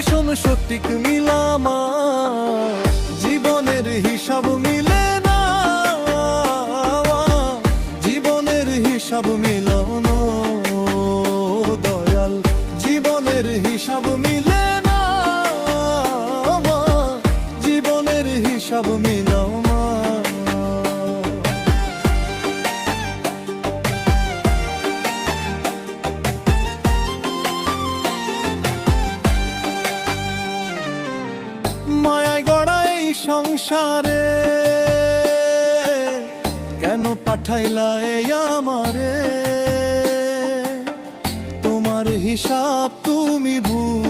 Calculation সঠিক মিলামা জীবনের হিসাব সংসারে কেন পাঠাইলা এই আমারে? তোমার হিসাব তুমি বুঝ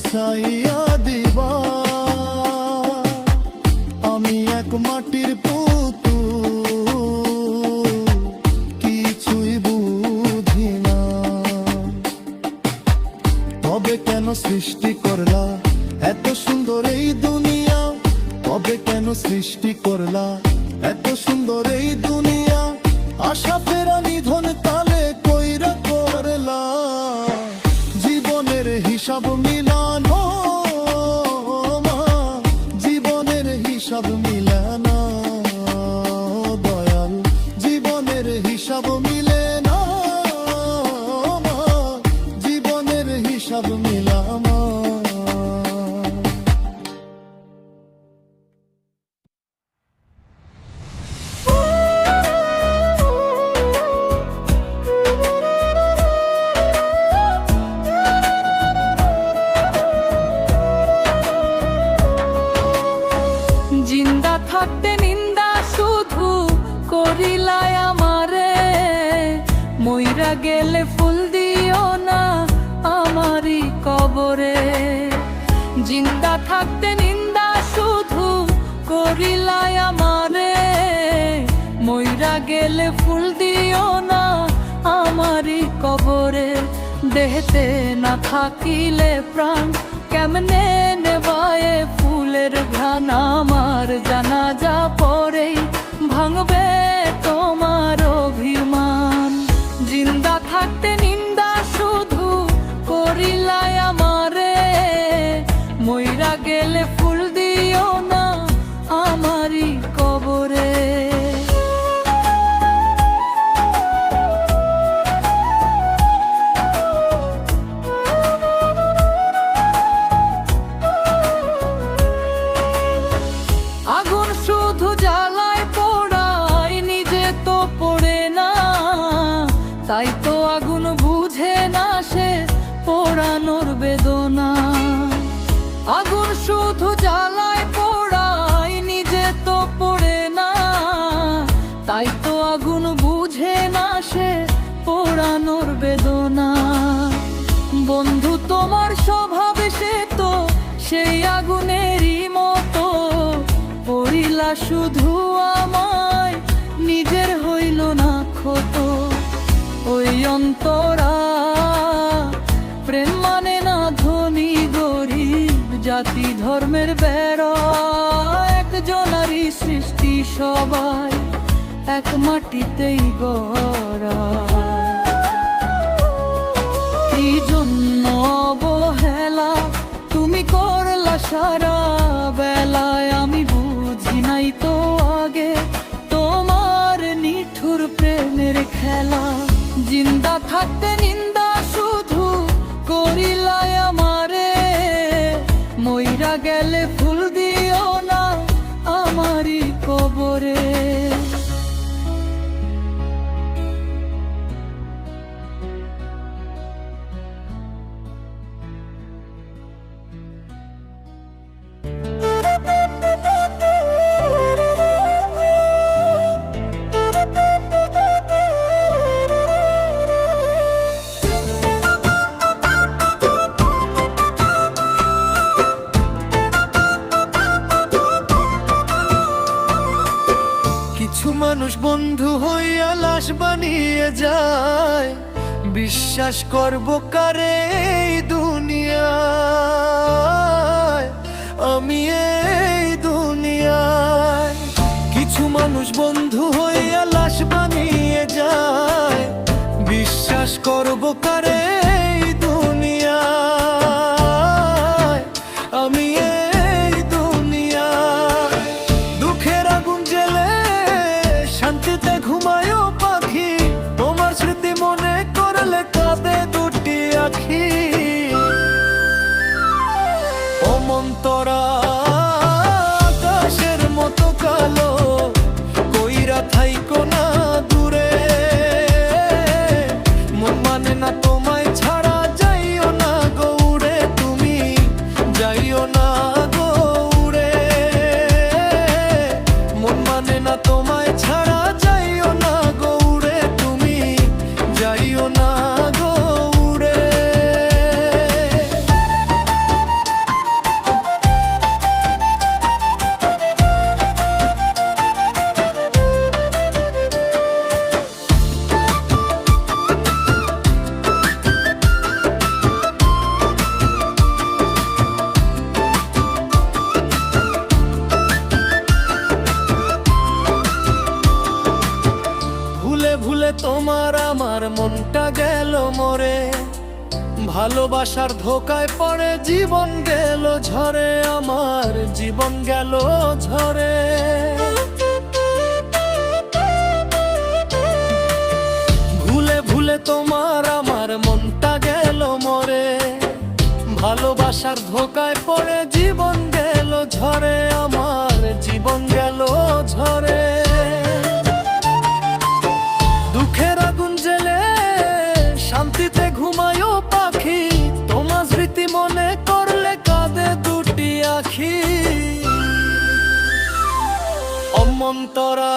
さいよ。থাকতে নিন্দা শুধু করিলাই আমারে। মইরা গেলে ফুল দিও না আমারই কবরে। দেহতে না থাকিলে প্রাণ কেমনে নেবায়ে ফুলের ঘ্রাণ? আমার জানাজা পরেই ভাঙবে তোমার অভিমান। জিন্দা থাকতে নিন্দা শুধু করিলাই আমারে। গেলে অন্তরা। প্রেম মানে না ধনী গরিব, জাতি ধর্মের বেড়া। একজনারই সৃষ্টি সবাই, এক মাটিতেই গড়া। এই জন্য অবহেলা, তুমি করলা সারা বেলায় আমি বুঝি নাই তো আগে, তোমার নিঠুর প্রেমের খেলা। জিন্দা থাকতে নিন্দা শুধু করিলায় আমারে। মইরা গেলে ফুল দিও না আমারই কবরে। বিশ্বাস করব কারে এই দুনিয়ায়? আমি এই দুনিয়ায়। কিছু মানুষ বন্ধু হইয়া লাশ বানিয়ে যায়। বিশ্বাস করব কারে তোমার আমার মনটা গেল মরে। ভালোবাসার ধোকায় পড়ে জীবন গেল ঝরে, আমার জীবন গেল ঝরে। ভুলে ভুলে তোমার আমার মনটা গেল মরে। ভালোবাসার ধোকায় পড়ে জীবন গেল ঝরে, আমার জীবন গেল ঝরে। অমন্তরা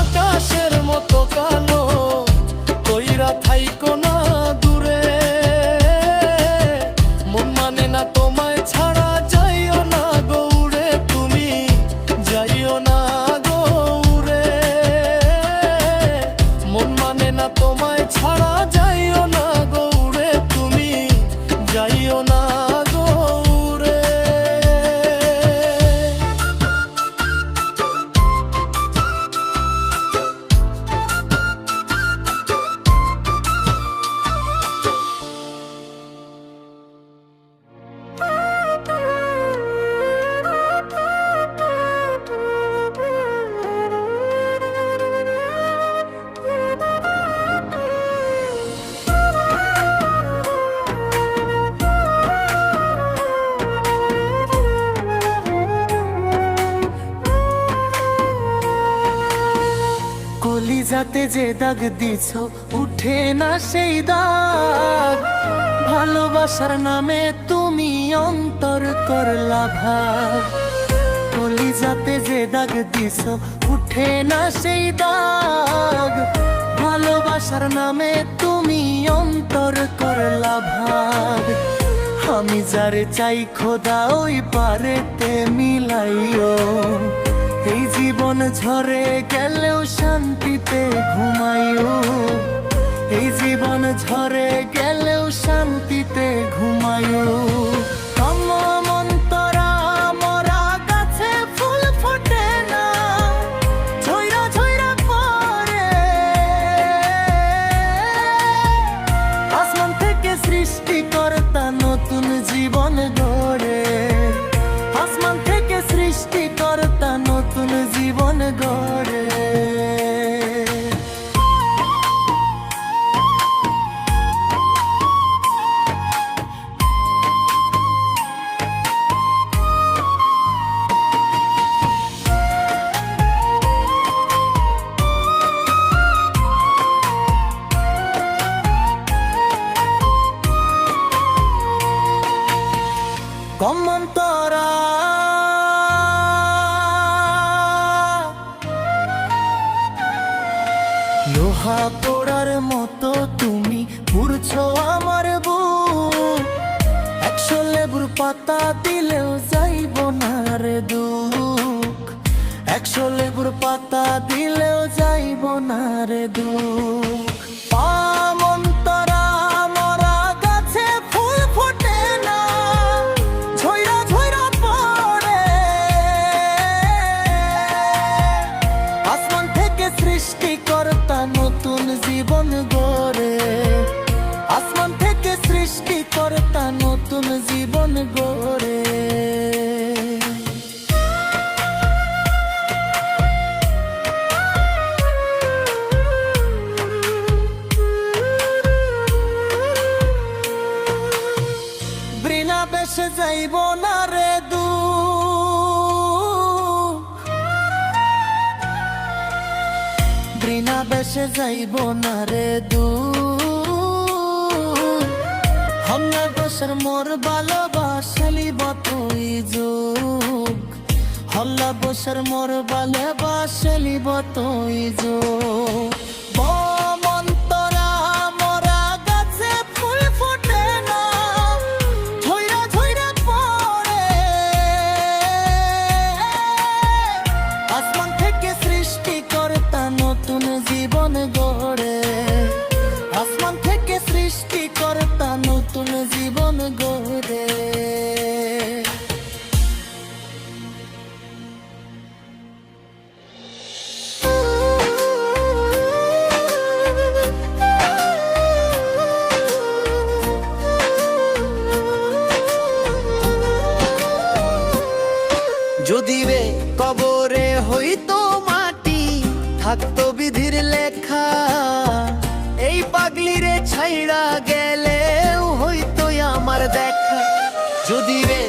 আকাশের মতো কালো কইরা থাইকো না যে দাগ দিছ, উঠে না সেই দাগ। ভালোবাসার নামে তুমি অন্তর করলা ভাগ। কলিজাতে যে দাগ দিছ, উঠে না সেই দাগ। ভালোবাসার নামে তুমি অন্তর করলা ভাগ। আমি যারে চাই খোদা, ওই পারেতে মিলাইও। এই জীবন ঝরে গেলেও শান্তিতে ঘুমাইও এই জীবন ঝরে গেলেও শান্তিতে ঘুমাইও ছোড়ার মতো তুমি ঘুরছো আমার বুক। একশো লেবুর পাতা দিলেও যাইব না রে দুঃখ। একশো লেবুর পাতা দিলেও যাইব না রে দুঃখ। পামন্তর নতুন জীবন গড়ে। বৃণা বেশে যাইব না রে দু বৃণা লাগোসের মোর ভালোবাসালি তুই যোগ। হল্লা বসের মোর ভালোবাসালি তুই যোগ। পাগলি রে ছাইড়া গেলেও হইতো আমার দেখা। যদি রে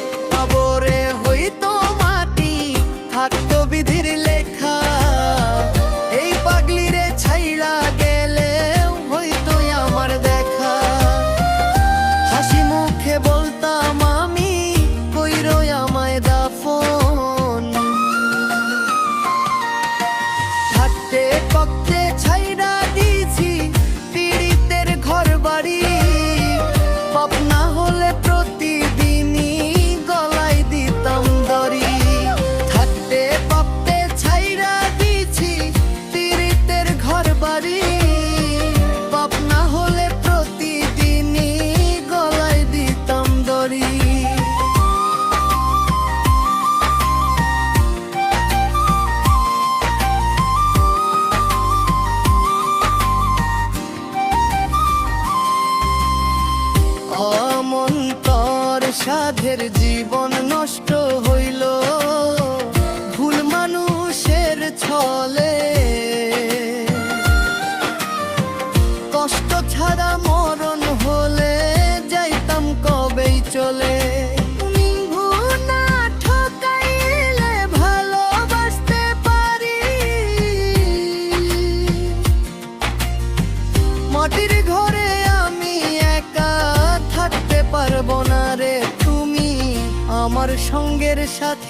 সাথে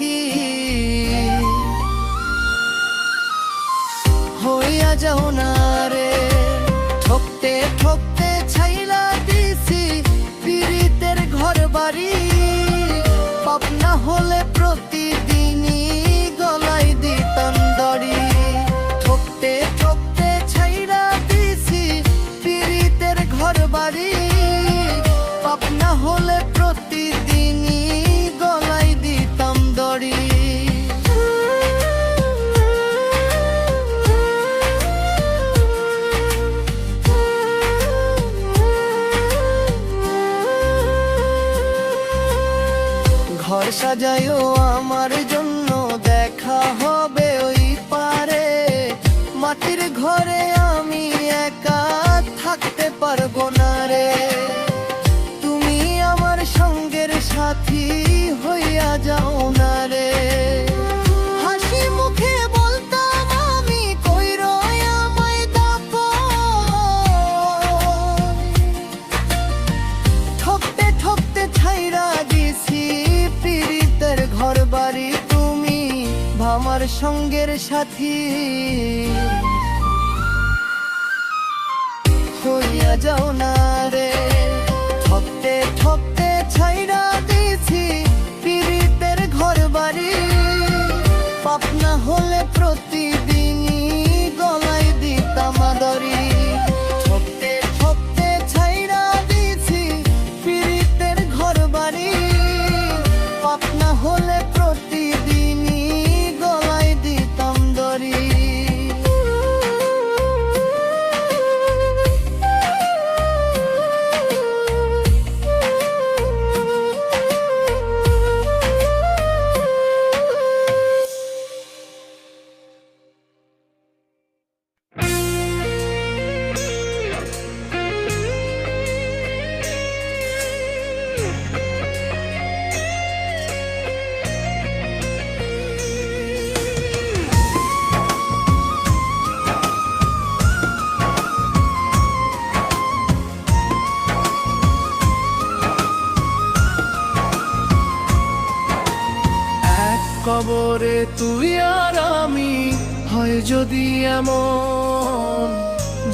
সঙ্গের সাথী। হইয়া যাও না। কবরে তুই আর আমি হয় যদি এমন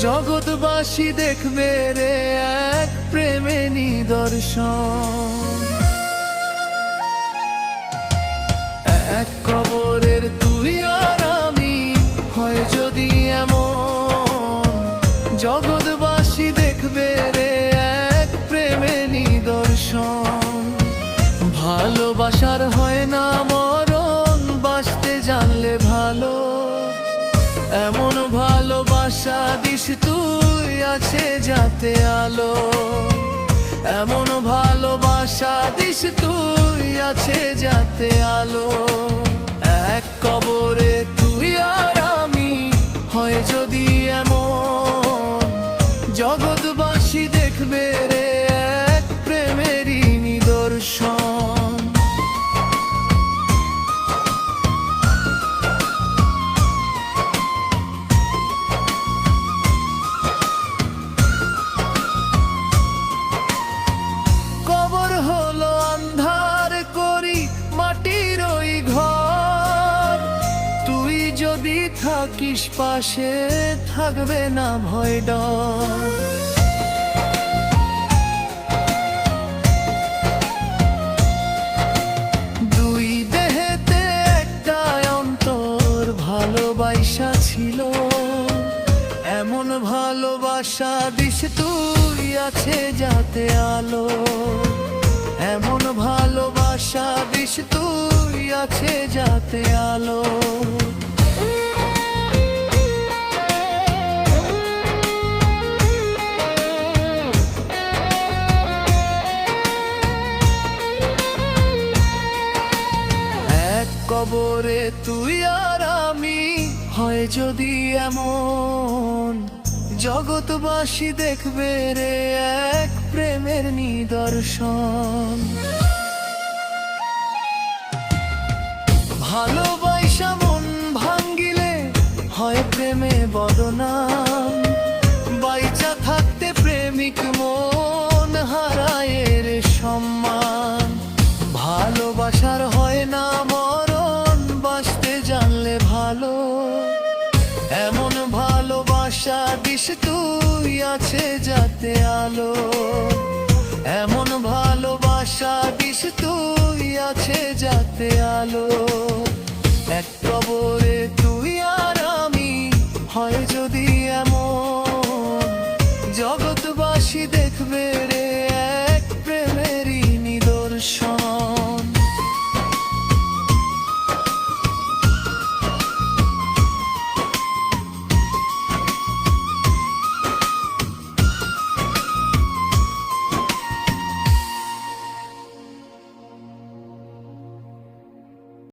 জগৎবাসী দেখবে রে এক প্রেমে নিদর্শন। এক কবরের তুই আর আমি হয় যদি এমন জগৎবাসী দেখবে রে এক প্রেমে নিদর্শন। ভালোবাসার হয় না ভালোবাসা দিস তুই, আছে যাতে আলো। এমন ভালোবাসা দিস তুই, আছে যাতে আলো। এক কবরে তুই আর আমি হয় যদি এমন। জগৎবাসী দেখবে রে থাকিস পাশে, থাকবে না ভয় অন্তর, ভালোবাসা ছিল। এমন ভালোবাসা দিস তুই আছে যাতে আলো। এমন ভালোবাসা দিস তুই আছে যাতে আলো। কবরে তুই আর আমি হয় যদি এমন জগৎবাসী দেখবে রে এক প্রেমের নিদর্শন। ভালোবাসা মন ভাঙ্গিলে হয় প্রেমে বদনাম। বাইচা থাকতে প্রেমিক মন হারায়ের সম্মান। ভালোবাসার হয় না মরণ ভালোবাসা দিস তুই আছে যাতে আলো। এমন ভালোবাসা দিস তুই আছে যাতে আলো। এক কবরে তুই আর আমি হয় যদি এমন